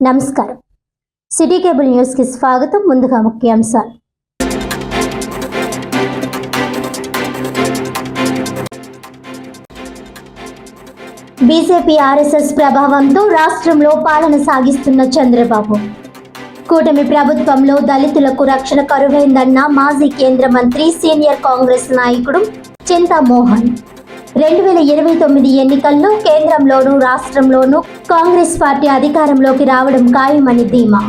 నమస్కారం. City cable న్యూస్కి స్వాగతం. ముందుగా ముఖ్యాంశాలు. బీజేపీ ఆర్ఎస్ఎస్ ప్రభావంతో రాష్ట్రంలో పాలన సాగిస్తున్న చంద్రబాబు. కూటమి ప్రభుత్వంలో దళితులకు రక్షణ కరువైందన్న మాజీ కేంద్ర మంత్రి సీనియర్ కాంగ్రెస్ నాయకుడు చింతామోహన్. రెండు వేల ఇరవై తొమ్మిది ఎన్నికల్లో కేంద్రంలోనూ రాష్ట్రంలోనూ కాంగ్రెస్ పార్టీ అధికారంలోకి రావడం ఖాయమని ధీమా.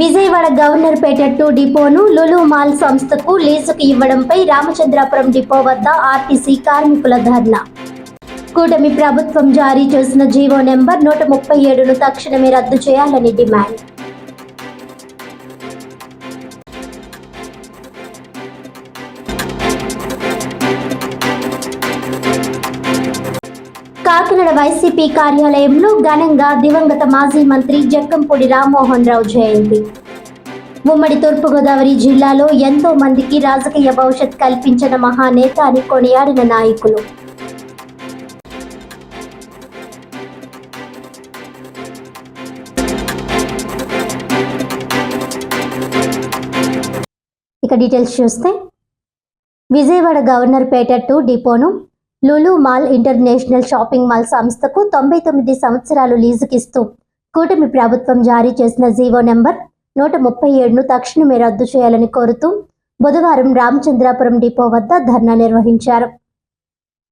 విజయవాడ గవర్నర్ పేట టూ డిపోను లులు మాల్ సంస్థకు లీజుకు ఇవ్వడంపై రామచంద్రాపురం డిపో వద్ద ఆర్టీసీ కార్మికుల ధర్నా. కూటమి ప్రభుత్వం జారీ చేసిన జీవో నెంబర్ నూట ముప్పై ఏడును తక్షణమే రద్దు చేయాలని డిమాండ్. కాకినాడ వైసీపీ కార్యాలయంలో ఘనంగా దివంగత మాజీ మంత్రి జక్కంపూడి రామ్మోహన్ రావు జయంతి. ఉమ్మడి తూర్పుగోదావరి జిల్లాలో ఎంతో మందికి రాజకీయ భవిష్యత్ కల్పించిన మహానేత అని కొనియాడిన నాయకులు. ఇక డీటెయిల్స్ చూస్తే. Vijayawada Governorpet two డిపోను Lulu mall international shopping mall సంస్థకు తొంభై తొమ్మిది సంవత్సరాలు లీజుకిస్తూ కూటమి ప్రభుత్వం జారీ చేసిన జీవో నెంబర్ నూట ముప్పై ఏడును తక్షణమే రద్దు చేయాలని కోరుతూ బుధవారం రామచంద్రాపురం డిపో వద్ద ధర్నా నిర్వహించారు.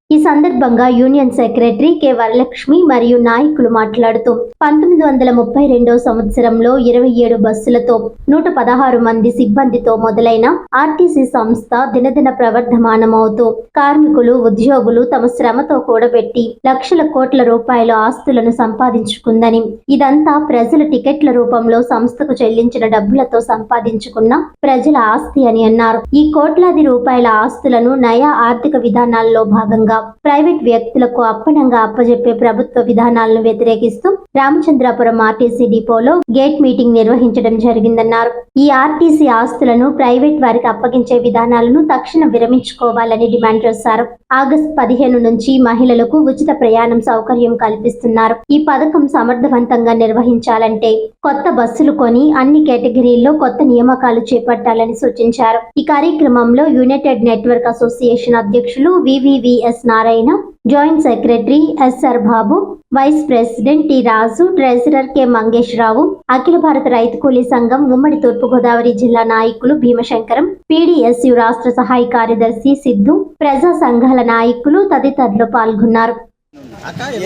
ఈ సందర్భంగా యూనియన్ సెక్రటరీ కె వరలక్ష్మి మరియు నాయకులు మాట్లాడుతూ పంతొమ్మిది వందల ముప్పై రెండో సంవత్సరంలో ఇరవై ఏడు బస్సులతో నూట పదహారు మంది సిబ్బందితో మొదలైన ఆర్టీసీ సంస్థ దినదిన ప్రవర్ధమానమవుతూ కార్మికులు ఉద్యోగులు తమ శ్రమతో కూడబెట్టి లక్షల కోట్ల రూపాయల ఆస్తులను సంపాదించుకుందని ఇదంతా ప్రజల టికెట్ల రూపంలో సంస్థకు చెల్లించిన డబ్బులతో సంపాదించుకున్న ప్రజల ఆస్తి అని అన్నారు. ఈ కోట్లాది రూపాయల ఆస్తులను నయా ఆర్థిక విధానాల్లో భాగంగా ప్రైవేట్ వ్యక్తులకు అప్పనంగా అప్పజెప్పే ప్రభుత్వ విధానాలను వ్యతిరేకిస్తూ రామచంద్రాపురం ఆర్టీసీ డిపోలో గేట్ మీటింగ్ నిర్వహించడం జరిగిందన్నారు. ఈ ఆర్టీసీ ఆస్తులను ప్రైవేట్ వారికి అప్పగించే విధానాలను తక్షణం విరమించుకోవాలని డిమాండ్ చేశారు. ఆగస్టు పదిహేను నుంచి మహిళలకు ఉచిత ప్రయాణం సౌకర్యం కల్పిస్తున్నారు. ఈ పథకం సమర్థవంతంగా నిర్వహించాలంటే కొత్త బస్సులు కొని అన్ని కేటగిరీల్లో కొత్త నియామకాలు చేపట్టాలని సూచించారు. ఈ కార్యక్రమంలో యునైటెడ్ నెట్వర్క్ అసోసియేషన్ అధ్యక్షులు VVVS Narayana joint secretary SR Babu vice president T Raju treasurer K Mangesh Rao అఖిల భారత రైతు కూలీ సంఘం ఉమ్మడి తూర్పుగోదావరి జిల్లా నాయకులు భీమశంకరం పీడీఎస్యు రాష్ట్ర సహాయ కార్యదర్శి సిద్ధు ప్రజా సంఘాల నాయకులు తదితరులు పాల్గొన్నారు.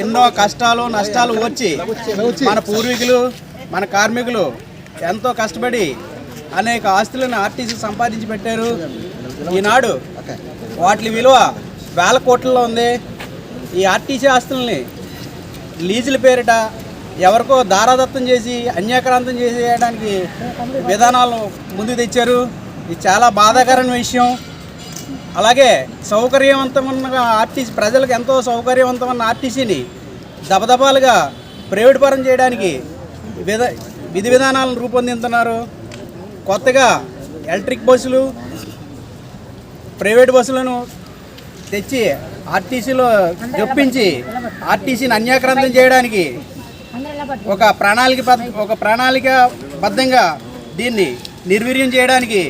ఎన్నో కష్టాలు నష్టాలు వచ్చి మన పూర్వీకులు మన కార్మికులు ఎంతో కష్టపడి అనేక ఆస్తులను ఆర్టీసీ సంపాదించి పెట్టారు. ఈనాడు వాటి విలువ వేల కోట్లలో ఉంది. ఈ ఆర్టీసీ ఆస్తుల్ని లీజుల పేరిట ఎవరికో దారాదత్తం చేసి అన్యాక్రాంతం చేసేయడానికి విధానాలు ముందుకు తెచ్చారు. ఇది చాలా బాధాకరమైన విషయం. అలాగే సౌకర్యవంతమైన ఆర్టీసీ ప్రజలకు ఎంతో సౌకర్యవంతమైన ఆర్టీసీని దబదబాలుగా ప్రైవేట్ పరం చేయడానికి విధ విధి విధానాలను రూపొందిస్తున్నారు కొత్తగా ఎలక్ట్రిక్ బస్సులు ప్రైవేట్ బస్సులను తెచ్చి ఆర్టీసీలో జొప్పించి ఆర్టీసీని అన్యాక్రాంతం చేయడానికి ఒక ప్రణాళిక ఒక ప్రణాళిక బద్ధంగా దీన్ని నిర్వీర్యం చేయడానికి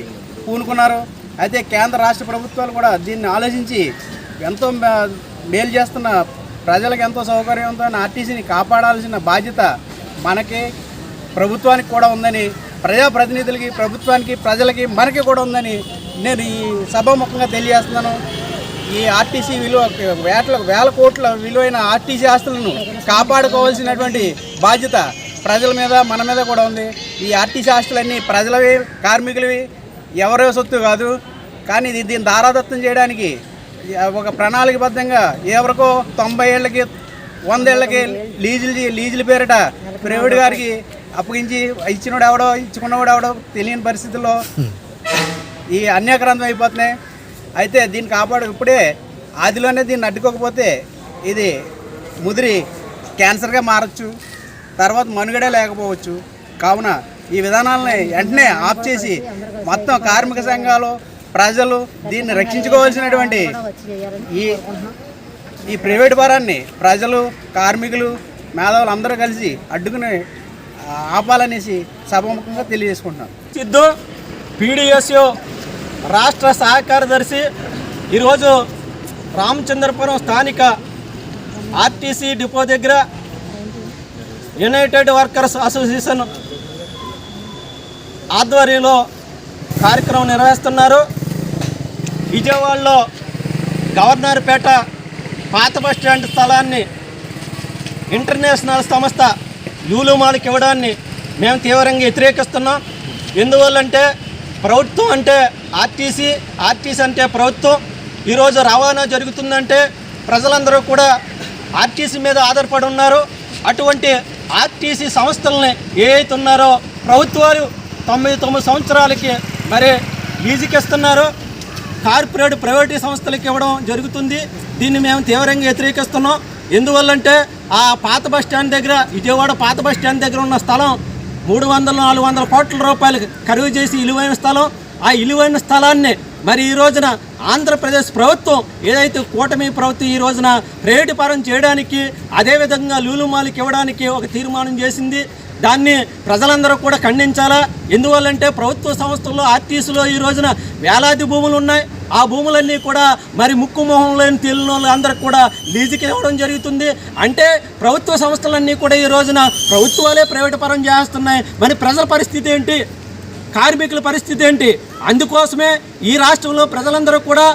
పూనుకున్నారు. అయితే కేంద్ర రాష్ట్ర ప్రభుత్వాలు కూడా దీన్ని ఆలోచించి ఎంతో మే- మేలు చేస్తున్న ప్రజలకు ఎంతో సౌకర్యంతో ఆర్టీసీని కాపాడాల్సిన బాధ్యత మనకి ప్రభుత్వానికి కూడా ఉందని ప్రజాప్రతినిధులకి ప్రభుత్వానికి ప్రజలకి మనకి కూడా ఉందని నేను ఈ సభాముఖంగా తెలియజేస్తున్నాను. ఈ ఆర్టీసీ విలువ వేటల వేల కోట్ల విలువైన ఆర్టీసీ ఆస్తులను కాపాడుకోవాల్సినటువంటి బాధ్యత ప్రజల మీద మన మీద కూడా ఉంది. ఈ ఆర్టీసీ ఆస్తులన్నీ ప్రజలవి కార్మికులవి ఎవరో సొత్తు కాదు. కానీ ఇది దీన్ని దారాదత్తం చేయడానికి ఒక ప్రణాళికబద్ధంగా ఎవరికో తొంభై ఏళ్ళకి వందేళ్ళకి లీజులు లీజుల పేరిట ప్రైవేట్ గారికి అప్పగించి ఇచ్చినోడు ఎవడో ఇచ్చుకున్నవాడు ఎవడో తెలియని పరిస్థితుల్లో ఈ అన్యాక్రాంతం అయిపోతున్నాయి. అయితే దీన్ని కాపాడు ఇప్పుడే ఆదిలోనే దీన్ని అడ్డుకోకపోతే ఇది ముదిరి క్యాన్సర్గా మారచ్చు తర్వాత మనుగడే లేకపోవచ్చు. కావున ఈ విధానాలని వెంటనే ఆఫ్ చేసి మొత్తం కార్మిక సంఘాలు ప్రజలు దీన్ని రక్షించుకోవాల్సినటువంటి ఈ ఈ ప్రైవేట్ పరాన్ని ప్రజలు కార్మికులు మేధావులు అందరూ కలిసి అడ్డుకుని ఆపాలనేసి సభముఖంగా తెలియజేసుకుంటున్నాం. సిద్ధు పీడిఎస్యు రాష్ట్ర సహకారదర్శి ఈరోజు రామచంద్రపురం స్థానిక ఆర్టీసీ డిపో దగ్గర యునైటెడ్ వర్కర్స్ అసోసియేషన్ ఆధ్వర్యంలో కార్యక్రమం నిర్వహిస్తున్నారు. విజయవాడలో గవర్నర్పేట పాత బస్ స్టాండ్ స్థలాన్ని ఇంటర్నేషనల్ సంస్థ లూలుమాలకి ఇవ్వడాన్ని మేము తీవ్రంగా వ్యతిరేకిస్తున్నాం. ఎందువల్లంటే ప్రభుత్వం అంటే ఆర్టీసీ ఆర్టీసీ అంటే ప్రభుత్వం. ఈరోజు రవాణా జరుగుతుందంటే ప్రజలందరూ కూడా ఆర్టీసీ మీద ఆధారపడి ఉన్నారు. అటువంటి ఆర్టీసీ సంస్థలని ఏ అయితే ఉన్నారో ప్రభుత్వాలు తొమ్మిది తొమ్మిది సంవత్సరాలకి మరి లీజుకి ఇస్తున్నారు కార్పొరేట్ ప్రైవేటు సంస్థలకు ఇవ్వడం జరుగుతుంది. దీన్ని మేము తీవ్రంగా వ్యతిరేకిస్తున్నాం. ఎందువల్లంటే ఆ పాత బస్ స్టాండ్ దగ్గర విజయవాడ పాత బస్ స్టాండ్ దగ్గర ఉన్న స్థలం మూడు వందల నాలుగు వందల కోట్ల రూపాయలు ఖరీదు చేసి విలువైన స్థలం. ఆ ఇలువైన స్థలాన్ని. మరి ఈ రోజున ఆంధ్రప్రదేశ్ ప్రభుత్వం ఏదైతే కూటమి ప్రభుత్వం ఈ రోజున ప్రైవేటు పరం చేయడానికి అదేవిధంగా లూలుమాలికి ఇవ్వడానికి ఒక తీర్మానం చేసింది. దాన్ని ప్రజలందరూ కూడా ఖండించాలా? ఎందువల్లంటే ప్రభుత్వ సంస్థల్లో ఆర్టీసీలో ఈ రోజున వేలాది భూములు ఉన్నాయి. ఆ భూములన్నీ కూడా మరి ముక్కు మొహం లేని తెలియని వాళ్ళందరికీ కూడా లీజుకి ఇవ్వడం జరుగుతుంది. అంటే ప్రభుత్వ సంస్థలన్నీ కూడా ఈ రోజున ప్రభుత్వాలే ప్రైవేట్ పరం చేస్తున్నాయి. మరి ప్రజల పరిస్థితి ఏంటి? కార్మికుల పరిస్థితి ఏంటి? అందుకోసమే ఈ రాష్ట్రంలో ప్రజలందరూ కూడా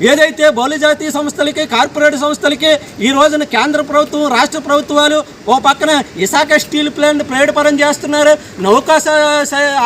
ఏదైతే బహుళజాతీయ సంస్థలకి కార్పొరేట్ సంస్థలకి ఈ రోజున కేంద్ర ప్రభుత్వం రాష్ట్ర ప్రభుత్వాలు ఓ పక్కన విశాఖ స్టీల్ ప్లాంట్ ప్రైవేట్ పరం చేస్తున్నారు నౌకా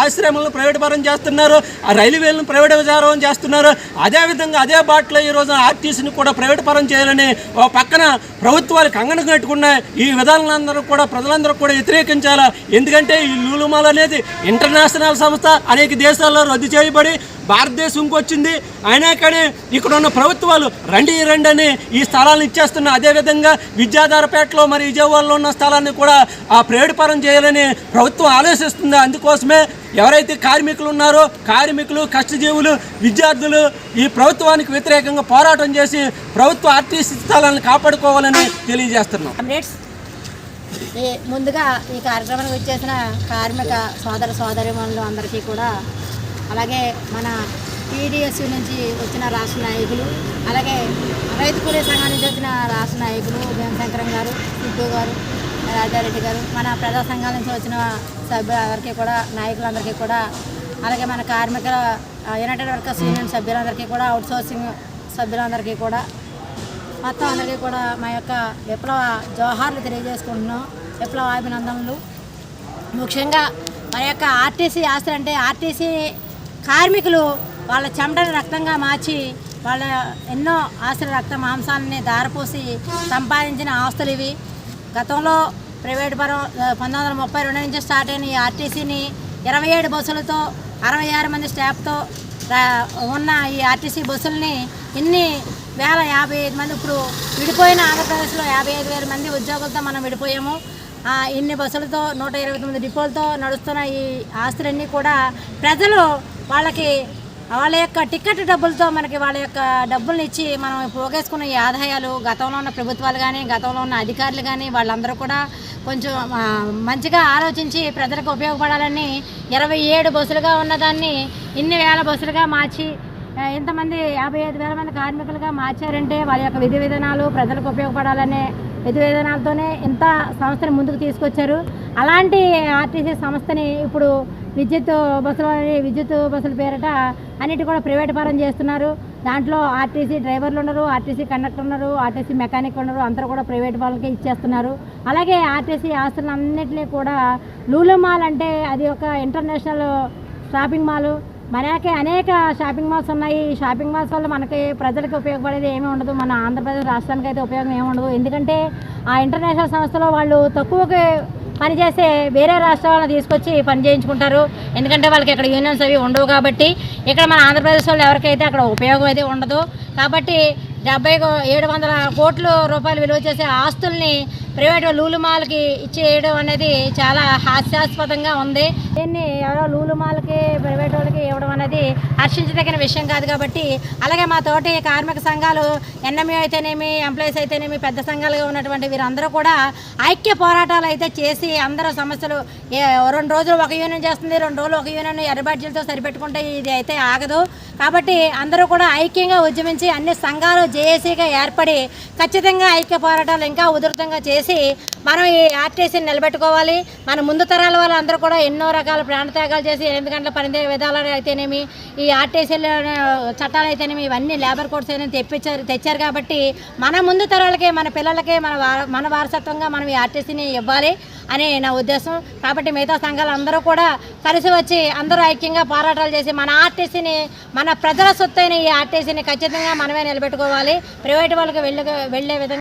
ఆశ్రమాలను ప్రైవేట్ పరం చేస్తున్నారు ఆ రైల్వేలను ప్రైవేట్ విచారం చేస్తున్నారు అదేవిధంగా అదే బాటలో ఈ రోజున ఆర్టీసీని కూడా ప్రైవేట్ పరం చేయాలని ఓ పక్కన ప్రభుత్వాలు కంగన కట్టుకున్నాయి ఈ విధానాలందరూ కూడా ప్రజలందరూ కూడా వ్యతిరేకించాలి? ఎందుకంటే ఈ లూలుమాల్ అనేది ఇంటర్నేషనల్ సంస్థ అనేక దేశాల్లో రద్దు చేయబడి భారతదేశంకి వచ్చింది అయినా కానీ ఇక్కడ ఉన్న ప్రభుత్వాలు రండి రండి అని ఈ స్థలాలను ఇచ్చేస్తున్న అదేవిధంగా విద్యాధారపేటలో మరి విజయవాడలో ఉన్న స్థలాన్ని కూడా ఆ ప్రేడుపరం చేయాలని ప్రభుత్వం ఆలోచిస్తుంది. అందుకోసమే ఎవరైతే కార్మికులు ఉన్నారో కార్మికులు కష్టజీవులు విద్యార్థులు ఈ ప్రభుత్వానికి వ్యతిరేకంగా పోరాటం చేసి ప్రభుత్వ ఆర్టీసీ స్థలాలను కాపాడుకోవాలని తెలియజేస్తున్నాం. ముందుగా ఈ కార్యక్రమానికి వచ్చేసిన కార్మిక సోదర సోదరిమణులు అందరికీ కూడా అలాగే మన టీడీఎస్ నుంచి వచ్చిన రాష్ట్ర నాయకులు అలాగే రైతు కూలీ సంఘం నుంచి వచ్చిన రాష్ట్ర నాయకులు భీమశంకరం గారు సిద్ధు గారు రాజారెడ్డి గారు మన ప్రజా సంఘాల నుంచి వచ్చిన సభ్యులందరికీ కూడా నాయకులందరికీ కూడా అలాగే మన కార్మికుల యునైటెడ్ వర్కర్స్ యూనియన్ సభ్యులందరికీ కూడా అవుట్ సోర్సింగ్ సభ్యులందరికీ కూడా మొత్తం అందరికీ కూడా మా యొక్క విప్లవ జోహార్లు తెలియజేసుకుంటున్నాం. విప్లవ అభినందనలు ముఖ్యంగా మన యొక్క ఆర్టీసీ ఆస్తులు అంటే ఆర్టీసీ కార్మికులు వాళ్ళ చెమటను రక్తంగా మార్చి వాళ్ళ ఎన్నో ఆస్తుల రక్త మాంసాలని దారపోసి సంపాదించిన ఆస్తులు ఇవి. గతంలో ప్రైవేట్ పరం పంతొమ్మిది వందల ముప్పై రెండు నుంచి స్టార్ట్ అయిన ఈ ఆర్టీసీని ఇరవై ఏడు బస్సులతో అరవై ఆరు మంది స్టాఫ్తో ఉన్న ఈ ఆర్టీసీ బస్సుల్ని ఇన్ని వేల యాభై ఐదు మంది ఇప్పుడు విడిపోయిన ఆంధ్రప్రదేశ్లో యాభై ఐదు వేల మంది ఉద్యోగులతో మనం విడిపోయాము. ఇన్ని బస్సులతో నూట ఇరవై తొమ్మిది డిపోలతో నడుస్తున్న ఈ ఆస్తులన్నీ కూడా ప్రజలు వాళ్ళకి వాళ్ళ యొక్క టికెట్ డబ్బులతో మనకి వాళ్ళ యొక్క డబ్బుల్ని ఇచ్చి మనం పోగేసుకున్న ఈ ఆదాయాలు గతంలో ఉన్న ప్రభుత్వాలు కానీ గతంలో ఉన్న అధికారులు కానీ వాళ్ళందరూ కూడా కొంచెం మంచిగా ఆలోచించి ప్రజలకు ఉపయోగపడాలని ఇరవై ఏడు బస్సులుగా ఉన్నదాన్ని ఇన్ని వేల బస్సులుగా మార్చి ఇంతమంది యాభై ఐదు వేల మంది కార్మికులుగా మార్చారంటే వాళ్ళ యొక్క విధి విధానాలు ప్రజలకు ఉపయోగపడాలనే విధి విధానాలతోనే ఇంత సంస్థని ముందుకు తీసుకొచ్చారు. అలాంటి ఆర్టీసీ సంస్థని ఇప్పుడు విద్యుత్ బస్సులు విద్యుత్ బస్సుల పేరట అన్నిటి కూడా ప్రైవేట్ పరం చేస్తున్నారు. దాంట్లో ఆర్టీసీ డ్రైవర్లు ఉన్నారు ఆర్టీసీ కండక్టర్ ఉన్నారు ఆర్టీసీ మెకానిక్ ఉన్నారు అందరూ కూడా ప్రైవేట్ వాళ్ళకే ఇచ్చేస్తున్నారు. అలాగే ఆర్టీసీ ఆస్తులన్నింటినీ కూడా లూలు మాల్ అంటే అది ఒక ఇంటర్నేషనల్ షాపింగ్ మాల్. మనకి అనేక షాపింగ్ మాల్స్ ఉన్నాయి. ఈ షాపింగ్ మాల్స్ వల్ల మనకి ప్రజలకు ఉపయోగపడేది ఏమీ ఉండదు. మన ఆంధ్రప్రదేశ్ రాష్ట్రానికి అయితే ఉపయోగం ఏమి ఉండదు. ఎందుకంటే ఆ ఇంటర్నేషనల్ సంస్థలో వాళ్ళు తక్కువకి పనిచేసే వేరే రాష్ట్రాలను తీసుకొచ్చి పని చేయించుకుంటారు. ఎందుకంటే వాళ్ళకి ఇక్కడ యూనియన్స్ అవి ఉండవు కాబట్టి ఇక్కడ మన ఆంధ్రప్రదేశ్ వాళ్ళు ఎవరికైతే అక్కడ ఉపయోగం అయితే ఉండదు. కాబట్టి డెబ్బై ఏడు వందల కోట్ల రూపాయలు విలువ చేసే ఆస్తుల్ని ప్రైవేట్ లూలు మాల్కి ఇచ్చేయడం అనేది చాలా హాస్యాస్పదంగా ఉంది. దీన్ని ఎవరో లూలు మాల్కి ప్రైవేట్ వాళ్ళకి ఇవ్వడం అనేది హర్షించదగిన విషయం కాదు కాబట్టి అలాగే మా తోటి కార్మిక సంఘాలు ఎన్ఎంఏ అయితేనేమి ఎంప్లాయీస్ అయితేనేమి పెద్ద సంఘాలుగా ఉన్నటువంటి వీరందరూ కూడా ఐక్య పోరాటాలు అయితే చేసి అందరూ సమస్యలు రెండు రోజులు ఒక యూనియన్ చేస్తుంది రెండు రోజులు ఒక యూనియన్ ఎర్రబాడ్జీలతో సరిపెట్టుకుంటే ఇది అయితే ఆగదు. కాబట్టి అందరూ కూడా ఐక్యంగా ఉద్యమించి అన్ని సంఘాలు జేఏసీగా ఏర్పడి ఖచ్చితంగా ఐక్య పోరాటాలు ఇంకా ఉధృతంగా చేసి మనం ఈ ఆర్టీసీని నిలబెట్టుకోవాలి. మన ముందు తరాల వాళ్ళందరూ కూడా ఎన్నో రకాల ప్రాణత్యాగాలు చేసి ఎనిమిది గంటల పనిదే విధాలు అయితేనేమి ఈ ఆర్టీసీలో చట్టాలు అయితేనేమి ఇవన్నీ లేబర్ కోడ్స్ అయినా తెప్పించారు తెచ్చారు కాబట్టి మన ముందు తరాలకి మన పిల్లలకి మన మన వారసత్వంగా మనం ఈ ఆర్టీసీని ఇవ్వాలి అని నా ఉద్దేశం. కాబట్టి మిగతా సంఘాలు అందరూ కూడా కలిసి వచ్చి అందరూ ఐక్యంగా పోరాటాలు చేసి మన ఆర్టీసీని మన ప్రజల సొత్తైన ఈ ఆర్టీసీని ఖచ్చితంగా మనమే నిలబెట్టుకోవాలి. ప్రైవేట్ వాళ్ళకి వెళ్ళే వెళ్ళే విధంగా